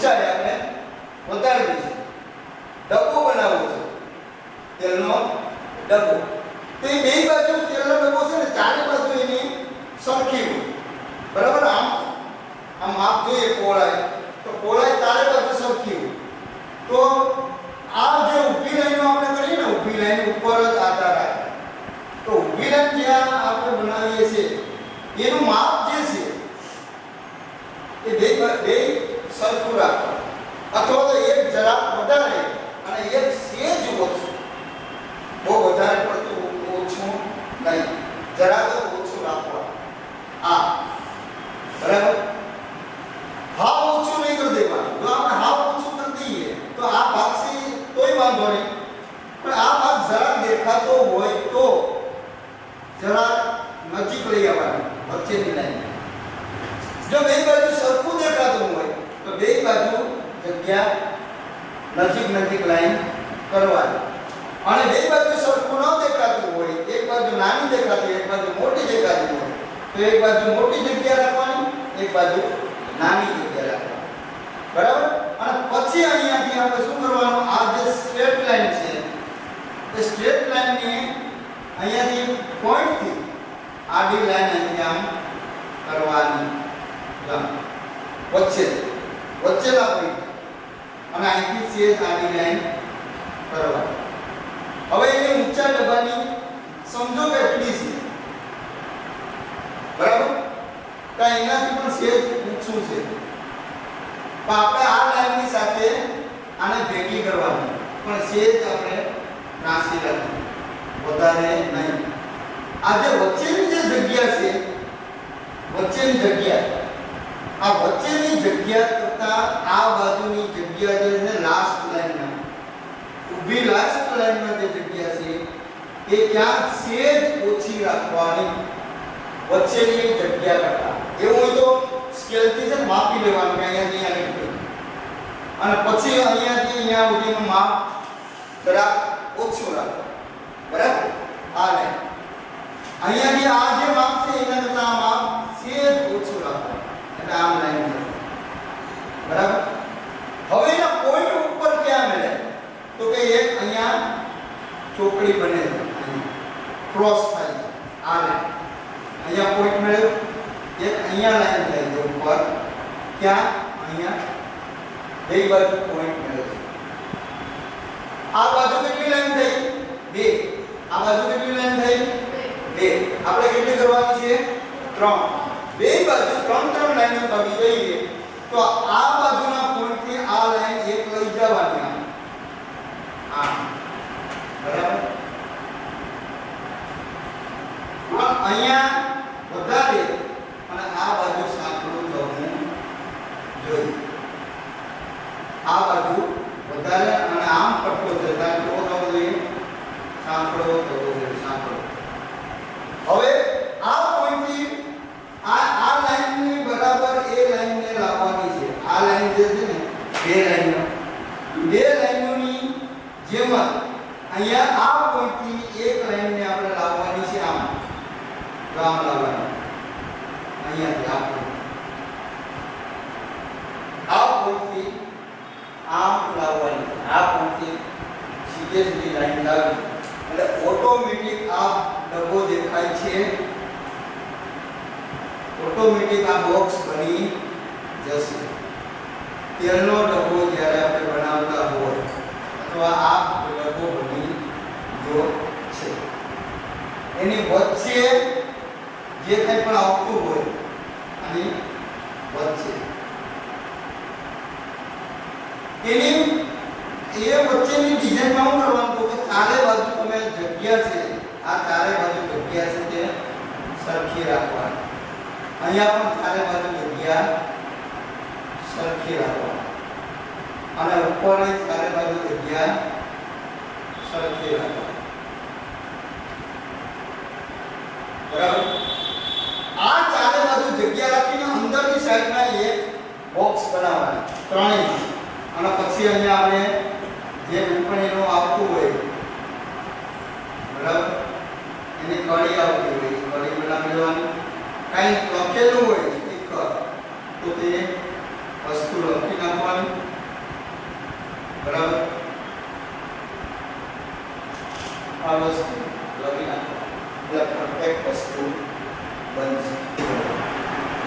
ઊંચાઈ આપણે વધારવી છે. ડબ્બો બનાવવો છે. તેલનો ડબ્બો. તો એ બે બાજુ તેલનો ડબ્બો છે ને, ચારે બાજુ એની સરખી હોય. બરાબર? આમ આમ માપ જોઈએ પહોળાઈ. તો પહોળાઈ ચારે બાજુ સરખી હોય. તો આ જે ઊભી લાઈનો આપણે કરીએ ને, ઊભી લાઈન ઉપર જ આધાર રાખે. તો ઊભી લાઈન જ્યાં આપણે બનાવીએ છીએ, એનું માપ જે છે, એ બે બે સરખું રાખો અથવા તો એક જરાક વધારે અને એક સેજ ઓછું. બહુ વધારે પડતું ઓછું નહીં. જરાક ઓછું રાખવા આ. બરાબર? હાવ ઓછું નહીં કરી દેવાનું. જો આપણે હાવ ઓછું કરી દઈએ, તો આ ભાગથી કોઈ વાંધો નહીં. પણ આ ભાગ જરાક દેખાતો હોય તો જરાક નજીક લઈ આવવાનું, વચ્ચેની લાઈન. જો બે બાજુ સરખું દેખાતું હોય તો બે બાજુ જગ્યા નજીક નજીક લાઈન કરવાની. અને બે બાજુ સરખું ન દેખાતું હોય, એક બાજુ નાની દેખાતી, એક બાજુ મોટી દેખાતી હોય, તો એક બાજુ મોટી જગ્યા રાખવાની, એક બાજુ નાની જગ્યા રાખવાની. બરાબર? અને પછી અહીંયાથી આપણે શું કરવાનું? આ જે સ્ટ્રેટ લાઈન છે, એ સ્ટ્રેટ લાઈનને અહીંયાથી પોઈન્ટથી આડી લાઈન અહીંથી આમ કરવાની આમ વચ્ચે વચ્ચેના પોઈન્ટ અને અહીંથી સેજ આડી લાઈન કરવાની હવે એની ઊંચા ડબ્બાની સમજો કે એટલી છે બરાબર? ત્યાં એનાથી પણ સેજ ઊંચું છે? તો આપણે આ લાઈનની સાથે આને ભેગી કરવાની. પણ સેજ આપણે નાસી રાખવી વધારે નહીં. આ જે વચ્ચેની જે જગ્યા છે, વચ્ચેની જગ્યા, આ વચ્ચેની જગ્યા કરતા આ બાજુની જગ્યા જે છે લાસ્ટ લાઈનમાં ઊભી લાસ્ટ લાઈનમાં જે જગ્યા છે, એ ક્યાં સેજ ઓછી રાખવાની વચ્ચેની જગ્યા કરતા એવું હોય તો સ્કેલથી છે ને માપી લેવાનું કે અહીંયાથી અહીંયા કેટલું અને પછી અહીંયાથી અહીંયા સુધીનું માપ જરાક ઓછું રાખો બરાબર આ લાઈન અહીંયાથી આ જે માપ છે એના કરતા આ માપ સેજ ઓછું રાખો એટલે આમ લાઈન બરાબર હવે એના પોઈન્ટ ઉપર ક્યાં મળે તો કે એક અહીંયા ચોકડી બને છે ક્રોસ થાય છે આ લાઈન અહીંયા પોઈન્ટ મળ્યો. એક અહીંયા લાઈન થઈ છે ઉપર ક્યાં અહીંયા બે બાજુ પોઈન્ટ મળ્યો આ બાજુ કેટલી લાઈન થઈ? બે. આ બાજુ કેટલી લાઈન થઈ? બે. આપણે કેટલી કરવાની છે? ત્રણ. બે બાજુ ત્રણ ત્રણ લાઈનો થવી જોઈએ, તો આ બાજુના પોઈન્ટથી આ લાઈન એક લઈ જવાની. આમ. બરાબર પણ અહીંયા વધારે અને આ બાજુ સાંકડું થવું જોઈએ. આ બાજુ વધારે અને આમ પટકો જતા હવે આ પોઈન્ટથી આ આ લાઈનની બરાબર એ લાઈનને લાવવાની છે. આ લાઈન જે છે ને, બે લાઈનો. બે લાઈનોની જેમ અહીંયા આ પોઈન્ટથી એક લાઈનને આપણે લાવવાની તો આમ અહીંયાથી આ point. આ પોઈન્ટથી આમ લાવવાની આ પોઈન્ટથી સીધે સીધી લાઈન લાવવી એટલે ઓટોમેટિક આ ડબ્બો દેખાય છે ઓટોમેટિક આ બોક્સ બની જશે તેલનો ડબ્બો જ્યારે આપણે બનાવતા હોય અથવા આ ડબ્બો બની ગયો છે એની વચ્ચે જે કંઈ પણ આવતું હોય અને વચ્ચે એની એ વચ્ચેની ડિઝાઇનમાં શું કરવાનું કે ચારે બાજુ તમે જગ્યા છે, આ ચારે બાજુ જગ્યા છે તે સરખી રાખવાની. અહીંયા પણ ચારે બાજુ જગ્યા સરખી રાખવાની. અને ઉપર ચારે બાજુ જગ્યા સરખી રાખવાની. બરાબર આ ચારે બાજુ જગ્યા રાખીને અંદરની સાઈડમાં એક બોક્સ બનાવવાની, ત્રણેય. અને પછી અહીંયા આપણે જે ટિપ્પણીનું આવતું હોય બરાબર એની કળી આવતી હોય કળી બનાવી લેવાની. કાંઈ લખેલું હોય એક તો તે વસ્તુ લખી નાખવાની. બરાબર આ વસ્તુ લખી નાખવાની. એટલે પરફેક્ટ વસ્તુ બનશે.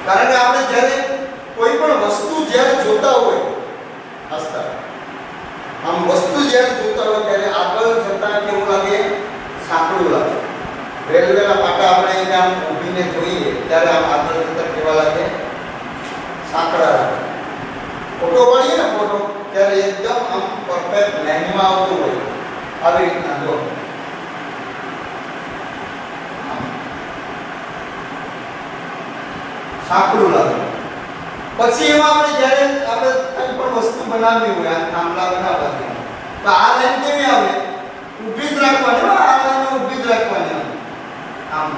કારણ કે આપણે જ્યારે કોઈ પણ વસ્તુ જ્યારે જોતા હોય, હસતા, આમ વસ્તુ જ્યારે જોતા હોય ત્યારે આગળ જતા કેવું લાગે? સાંકડું લાગે. રેલવેના પાટા આપણે એને આમ ઊભીને જોઈએ, ત્યારે આમ આગળ જતા કેવા લાગે? સાંકડા લાગે. ફોટો પાડીએ ને ફોટો, ત્યારે એકદમ આમ પરફેક્ટ લાઈનમાં આવતું હોય, આવી રીતના જો. સાંકડું લાગે. પછી એમાં આપણે જ્યારે આપણે કંઈ પણ વસ્તુ બનાવવી હોય આ થાંભલા બનાવવા છે તો આ લાઈન કેવી આવે? ઊભી જ રાખવાની હો, આ લાઈન ઊભી જ રાખવાની આવે. આમ.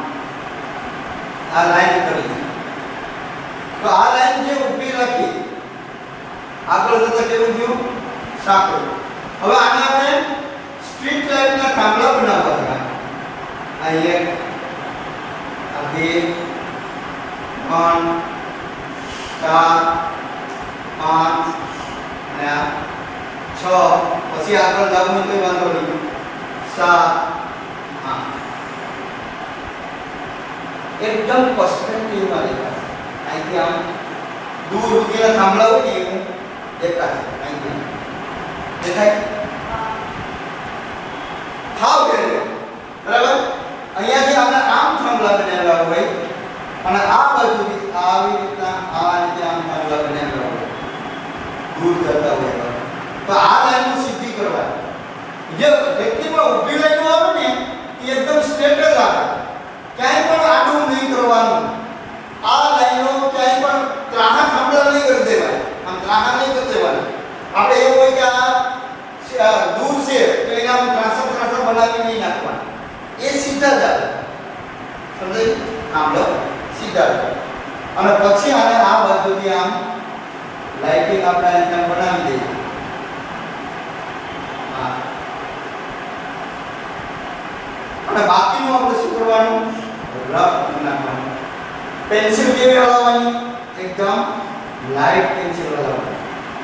આ લાઈન કરી. તો આ લાઈન જે ઊભી રાખી આગળ જતા કેવું થયું? સાંકડું હવે આને આપણે સ્ટ્રીટ લાઈટના થાંભલા બનાવવા છે આ એક આ બે ત્રણ ચાર પાંચ અને આ છ. પછી આગળ લાગુ કોઈ વાંધો નહીં. સાત, આઠ. એકદમ પર્સપેક્ટિવમાં દેખાશે. અહીંથી આમ દૂર સુધીના થાંભલા હોય ને એવું દેખાશે. અહીંથી દેખાય? થાવ કે બરાબર? અહીંયાથી આપણે આમ થાંભલા બનાવ્યા હોય. અને આ બાજુથી આવી રીતના આ રીતે આમ થાંભલા બનાવ્યા હોય દૂર જતા હોય તો આ લાઈન સીધી કરવાની. જે જેટલી પણ ઊભી લાઈનો આવે ને, એ એકદમ સ્ટ્રેટ જ આવે ક્યાંય પણ આડું નહીં કરવાનું. આ લાઈનો ક્યાંય પણ ત્રાહા થાંભલા નહીં કરી દેવાય. આમ ત્રાહા નહીં કરી દેવાના આપણે એવું હોય કે આ સ- આ દૂર છે, તો એને આમ ત્રાસા ત્રાસા બનાવી નહીં નાખવાના. એ સીધા જ આવે. સમજાય? થાંભલો સીધા. જ આવે. અને પછી આને આ બાજુથી આમ લાઇટિંગ આપણે અહીંયા બનાવી દઈએ. હા. અને બાકીનું આપણે શું કરવાનું? રફ નાખવાનું. પેન્સિલ કેવી હલાવવાની? એકદમ લાઇટ પેન્સિલ હલાવવાની.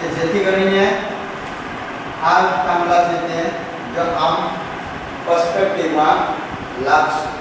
કે જેથી કરીને આ કામલા છે તે જો આમ પર્સપેક્ટિવમાં લાગશે.